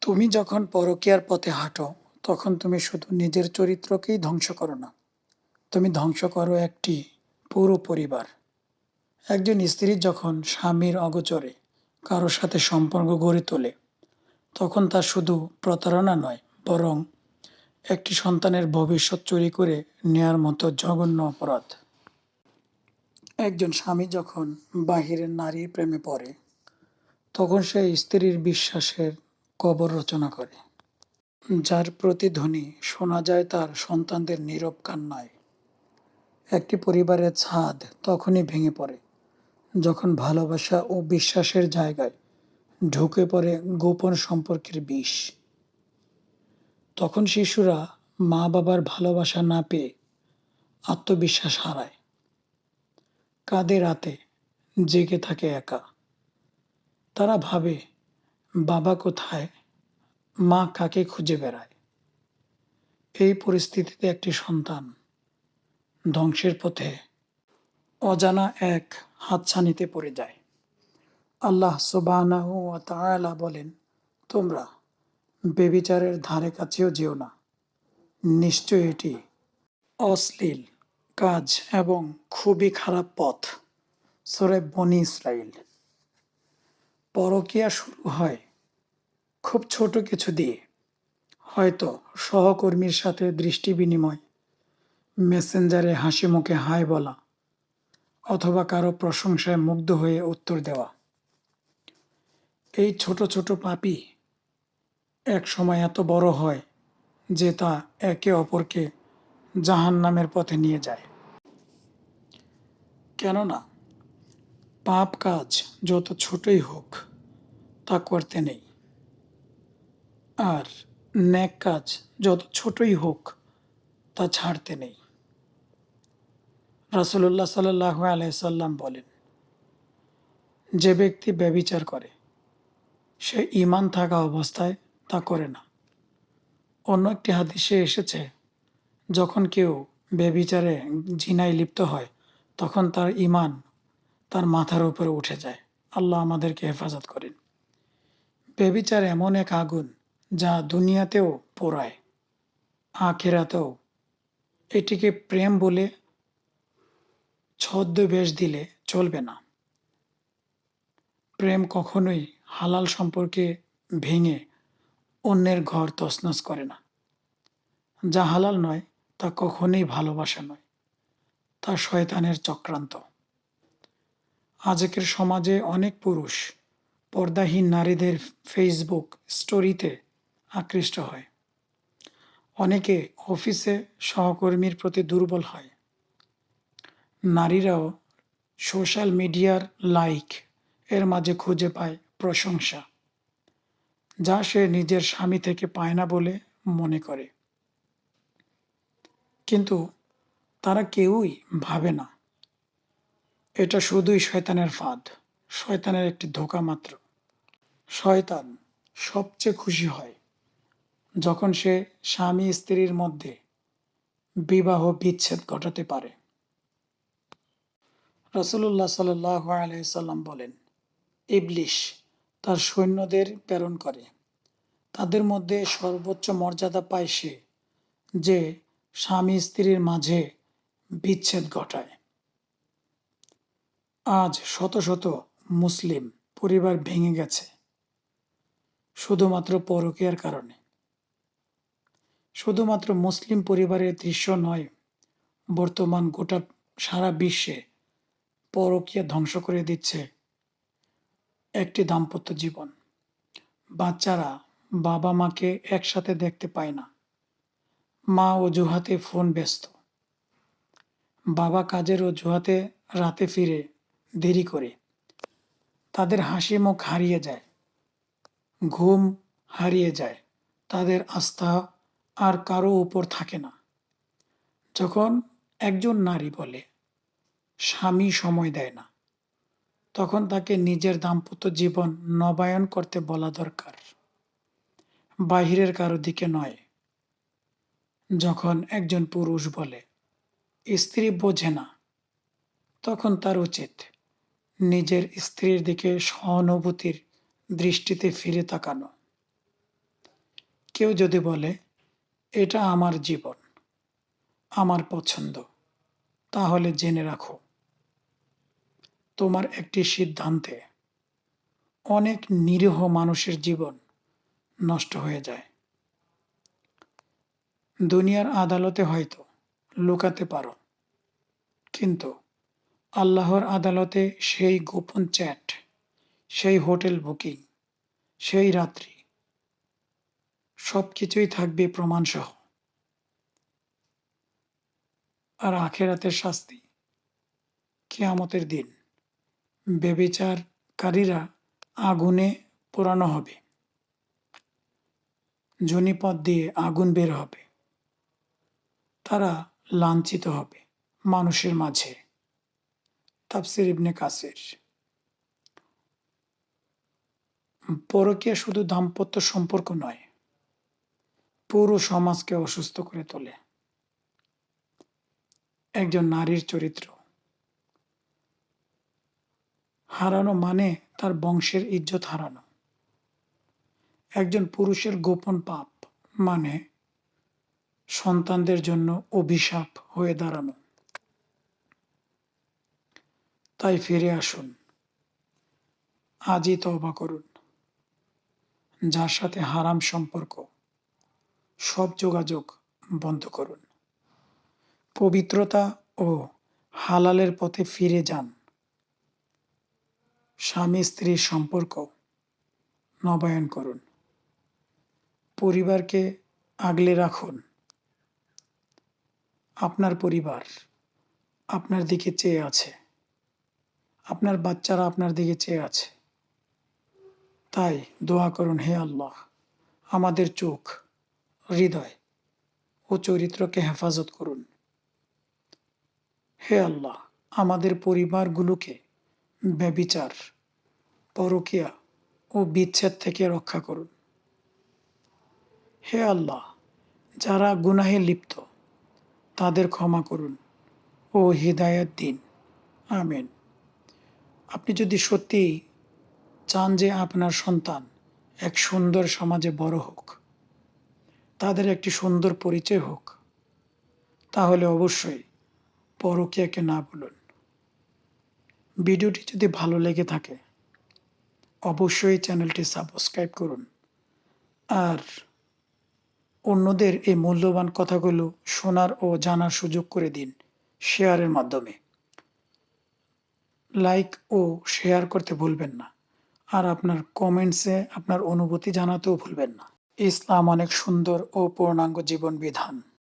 তুমি যখন পরকীয়ার পথে হাঁটো, তখন তুমি শুধু নিজের চরিত্রকেই ধ্বংস করো না। তুমি ধ্বংস করো একটি পুরো পরিবার। একজন স্ত্রী যখন স্বামীর অগোচরে কারোর সাথে সম্পর্ক গড়ে তোলে, তখন তা শুধু প্রতারণা নয়, বরং একটি সন্তানের ভবিষ্যৎ চুরি করে নেয়ার মতো জঘন্য অপরাধ। একজন স্বামী যখন বাহিরের নারীর প্রেমে পড়ে, তখন সে স্ত্রীর বিশ্বাসের কবর রচনা করে। যার প্রতিধ্বনি শোনা যায় তার সন্তানদের নীরব কান্নায়। একটি পরিবারের ছাদ তখনই ভেঙে পড়ে, যখন ভালোবাসা ও বিশ্বাসের জায়গায় ঢুকে পড়ে গোপন সম্পর্কের বিষ। তখন শিশুরা মা বাবার ভালোবাসা না পেয়ে আত্মবিশ্বাস হারায়। কাঁদে রাতে, জেগে থাকে একা। তারা ভাবে বাবা কোথায়? মা কাকে খুঁজে বেড়ায়? এই পরিস্থিতিতে একটি সন্তান ধ্বংসের পথে অজানা এক হাতছানিতে পড়ে যায়। আল্লাহ ওয়া বলেন, তোমরা বেবিচারের ধারে কাছেও যেও না। নিশ্চয় এটি অশ্লীল কাজ এবং খুবই খারাপ পথ। সরে বনি ইসরাইল পরকিয়া শুরু হয়। খুব ছোট কিছু দিয়ে। হয়তো সহকর্মীর সাথে দৃষ্টি বিনিময়, মেসেঞ্জারে হাসি মুখে হাই বলা, অথবা কারও প্রশংসায় মুগ্ধ হয়ে উত্তর দেওয়া। এই ছোট ছোট পাপি এক সময় এত বড় হয় যে তা একে অপরকে জাহান নামের পথে নিয়ে যায়। কেননা পাপ কাজ যত ছোটই হোক, তা করতে নেই। আর ন্যাক কাজ যত ছোটই হোক, তা ছাড়তে নেই। রাসুল্লাহ সাল্লাহ আলাইসাল্লাম বলেন, যে ব্যক্তি ব্যবিচার করে, সে ইমান থাকা অবস্থায় তা করে না। অন্য একটি হাদিসে এসেছে, যখন কেউ বেবিচারে জিনায় লিপ্ত হয়, তখন তার ইমান তার মাথার উপরে উঠে যায়। আল্লাহ আমাদেরকে হেফাজত করেন। বেবিচার এমন এক আগুন যা দুনিয়াতেও পোড়ায়, আখেরাতেও। এটিকে প্রেম বলে ছদ্মবেশ দিলে চলবে না। প্রেম কখনোই হালাল সম্পর্কে ভেঙে অন্যের ঘর তছনছ করে না। যা হালাল নয়, তা কখনোই ভালোবাসা নয়। তা শয়তানের চক্রান্ত। আজকের সমাজে অনেক পুরুষ পর্দাহীন নারীদের ফেসবুক স্টোরিতে আকৃষ্ট হয়। অনেকে অফিসে সহকর্মীর প্রতি দুর্বল হয়। নারীরাও সোশ্যাল মিডিয়ার লাইক এর মাঝে খুঁজে পায় প্রশংসা, যা সে নিজের স্বামী থেকে পায় না বলে মনে করে। কিন্তু তারা কেউই ভাবে না। এটা শুধুই শয়তানের ফাঁদ, শয়তানের একটি ধোকা মাত্র। শয়তান সবচেয়ে খুশি হয় যখন সে স্বামী স্ত্রীর মধ্যে বিবাহ বিচ্ছেদ ঘটাতে পারে। রসুল্লাহ সাল্লাহ আলাইসাল্লাম বলেন, ইবলিশ তার সৈন্যদের প্রেরণ করে। তাদের মধ্যে সর্বোচ্চ মর্যাদা পায় সে যে স্বামী স্ত্রীর মাঝে বিচ্ছেদ ঘটায়। আজ শত শত মুসলিম পরিবার ভেঙে গেছে, শুধুমাত্র পরকীয়ার কারণে। শুধুমাত্র মুসলিম পরিবারের দৃশ্য নয়, বর্তমান গোটা সারা বিশ্বে পরকীয়া ধ্বংস করে দিচ্ছে একটি দাম্পত্য জীবন। বাচ্চারা বাবা মাকে একসাথে দেখতে পায় না। মা অজুহাতে ফোন ব্যস্ত। বাবা কাজের অজুহাতে রাতে ফিরে দেরি করে। তাদের হাসি মুখ হারিয়ে যায়, ঘুম হারিয়ে যায়, তাদের আস্থা আর কারও উপর থাকে না। যখন একজন নারী বলে, স্বামী সময় দেয় না, তখন তাকে নিজের দাম্পত্য জীবন নবায়ন করতে বলা দরকার। বাহিরের কারও দিকে নয়। যখন একজন পুরুষ বলে, স্ত্রী বোঝে না, তখন তার উচিত নিজের স্ত্রীর দিকে সহানুভূতির দৃষ্টিতে ফিরে তাকানো। কেউ যদি বলে, এটা আমার জীবন, আমার পছন্দ, তাহলে জেনে রাখো, তোমার একটি সিদ্ধান্তে অনেক নিরীহ মানুষের জীবন নষ্ট হয়ে যায়। দুনিয়ার আদালতে হয়তো লুকাতে পারো, কিন্তু আল্লাহর আদালতে সেই গোপন চ্যাট, সেই হোটেল বুকিং, সেই রাত্রি সব কিছুই থাকবে প্রমাণসহ। আর আখেরাতের শাস্তি কেয়ামতের দিন। বেবিচারকারীরা আগুনে পোড়ানো হবে। জনিপথ দিয়ে আগুন বের হবে। তারা লাঞ্ছিত হবে মানুষের মাঝে। তাফসির ইবনে কাসির। পরকীয়া শুধু দাম্পত্য সম্পর্ক নয়, পুরো সমাজকে অসুস্থ করে তোলে। একজন নারীর চরিত্র। হারানো মানে তার বংশের ইজ্জত হারানো। একজন পুরুষের গোপন পাপ মানে সন্তানদের জন্য অভিশাপ হয়ে দাঁড়ানো। তাই ফিরে আসুন। আজই তওবা করুন। যার সাথে হারাম সম্পর্ক, সব যোগাযোগ বন্ধ করুন। পবিত্রতা ও হালালের পথে ফিরে যান। স্বামী স্ত্রীর সম্পর্ক নবায়ন করুন। পরিবারকে আগলে রাখুন। আপনার পরিবার আপনার দিকে চেয়ে আছে। আপনার বাচ্চারা আপনার দিকে চেয়ে আছে। তাই দোয়া করুন, হে আল্লাহ, আমাদের চোখ, হৃদয় ও চরিত্রকে হেফাজত করুন। হে আল্লাহ, আমাদের পরিবারগুলোকে ব্যবিচার, পরকিয়া ও বিচ্ছেদ থেকে রক্ষা করুন। হে আল্লাহ, যারা গুনাহে লিপ্ত, তাদের ক্ষমা করুন ও হৃদায়ত দিন। আমেন। আপনি যদি সত্যি চান যে আপনার সন্তান এক সুন্দর সমাজে বড় হোক, তাদের একটি সুন্দর পরিচয় হোক, তাহলে অবশ্যই পরকীয়াকে না বলুন ভিডিওটি যদি ভালো লেগে থাকে, অবশ্যই চ্যানেলটি সাবস্ক্রাইব করুন। আর অন্যদের এই মূল্যবান কথাগুলো শোনার ও জানার সুযোগ করে দিন শেয়ারের মাধ্যমে। লাইক ও শেয়ার করতে ভুলবেন না। আর আপনার কমেন্টসে আপনার অনুভূতি জানাতেও ভুলবেন না। ইসলাম অনেক সুন্দর ও পূর্ণাঙ্গ জীবন বিধান